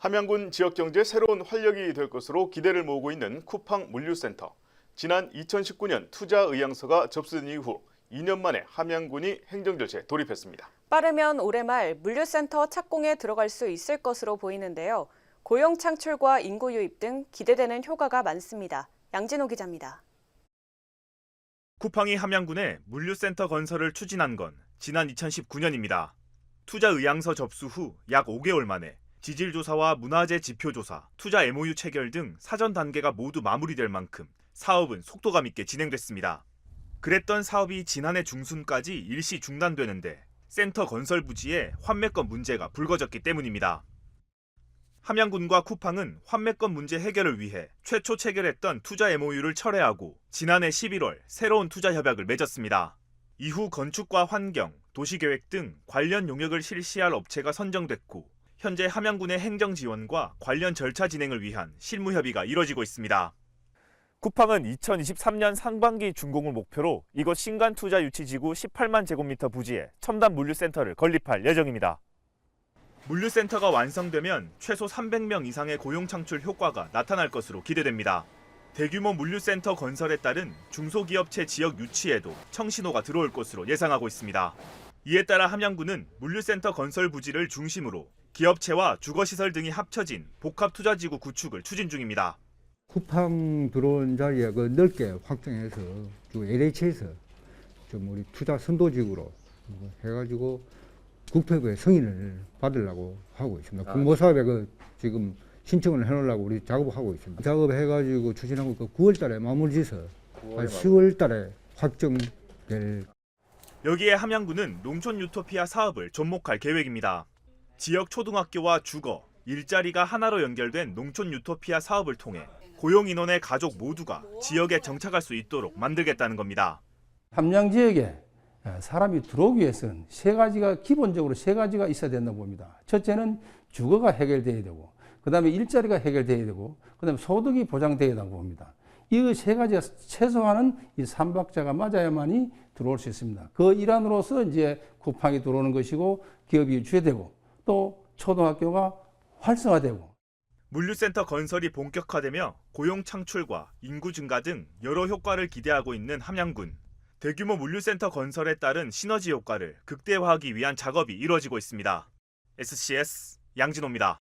함양군 지역 경제 새로운 활력이 될 것으로 기대를 모으고 있는 쿠팡 물류센터. 지난 2019년 투자 의향서가 접수된 이후 2년 만에 함양군이 행정 절차에 돌입했습니다. 빠르면 올해 말 물류센터 착공에 들어갈 수 있을 것으로 보이는데요. 고용 창출과 인구 유입 등 기대되는 효과가 많습니다. 양진호 기자입니다. 쿠팡이 함양군에 물류센터 건설을 추진한 건 지난 2019년입니다. 투자 의향서 접수 후 약 5개월 만에 지질 조사와 문화재 지표 조사, 투자 MOU 체결 등 사전 단계가 모두 마무리될 만큼 사업은 속도감 있게 진행됐습니다. 그랬던 사업이 지난해 중순까지 일시 중단되는데 센터 건설 부지에 환매권 문제가 불거졌기 때문입니다. 함양군과 쿠팡은 환매권 문제 해결을 위해 최초 체결했던 투자 MOU를 철회하고 지난해 11월 새로운 투자 협약을 맺었습니다. 이후 건축과 환경, 도시계획 등 관련 용역을 실시할 업체가 선정됐고 현재 함양군의 행정 지원과 관련 절차 진행을 위한 실무 협의가 이뤄지고 있습니다. 쿠팡은 2023년 상반기 준공을 목표로 이곳 신간 투자 유치 지구 18만 제곱미터 부지에 첨단 물류센터를 건립할 예정입니다. 물류센터가 완성되면 최소 300명 이상의 고용 창출 효과가 나타날 것으로 기대됩니다. 대규모 물류센터 건설에 따른 중소기업체 지역 유치에도 청신호가 들어올 것으로 예상하고 있습니다. 이에 따라 함양군은 물류센터 건설 부지를 중심으로 기업체와 주거시설 등이 합쳐진 복합투자지구 구축을 추진 중입니다. 쿠팡 들어온 자리에 그 넓게 확장해서 주 LH에서 좀 우리 투자 선도직으로 뭐 해가지고 국토부의 승인을 받으려고 하고 있습니다. 공모사업에 그 지금 신청을 해놓으려고 우리 작업하고 있습니다. 작업해가지고 추진하고 그 9월달에 마무리 지어서 한 10월달에 확정될 여기에 함양군은 농촌 유토피아 사업을 접목할 계획입니다. 지역 초등학교와 주거, 일자리가 하나로 연결된 농촌 유토피아 사업을 통해 고용 인원의 가족 모두가 지역에 정착할 수 있도록 만들겠다는 겁니다. 함양 지역에 사람이 들어오기 위해서는 세 가지가 기본적으로 세 가지가 있어야 된다고 봅니다. 첫째는 주거가 해결돼야 되고, 그 다음에 일자리가 해결돼야 되고, 그 다음에 소득이 보장돼야 된다고 봅니다. 이 세 가지가 최소한은 이 삼박자가 맞아야만이 들어올 수 있습니다. 그 일환으로서 이제 쿠팡이 들어오는 것이고 기업이 유치되고 또 초등학교가 활성화되고 물류센터 건설이 본격화되며 고용 창출과 인구 증가 등 여러 효과를 기대하고 있는 함양군. 대규모 물류센터 건설에 따른 시너지 효과를 극대화하기 위한 작업이 이루어지고 있습니다. SCS 양진호입니다.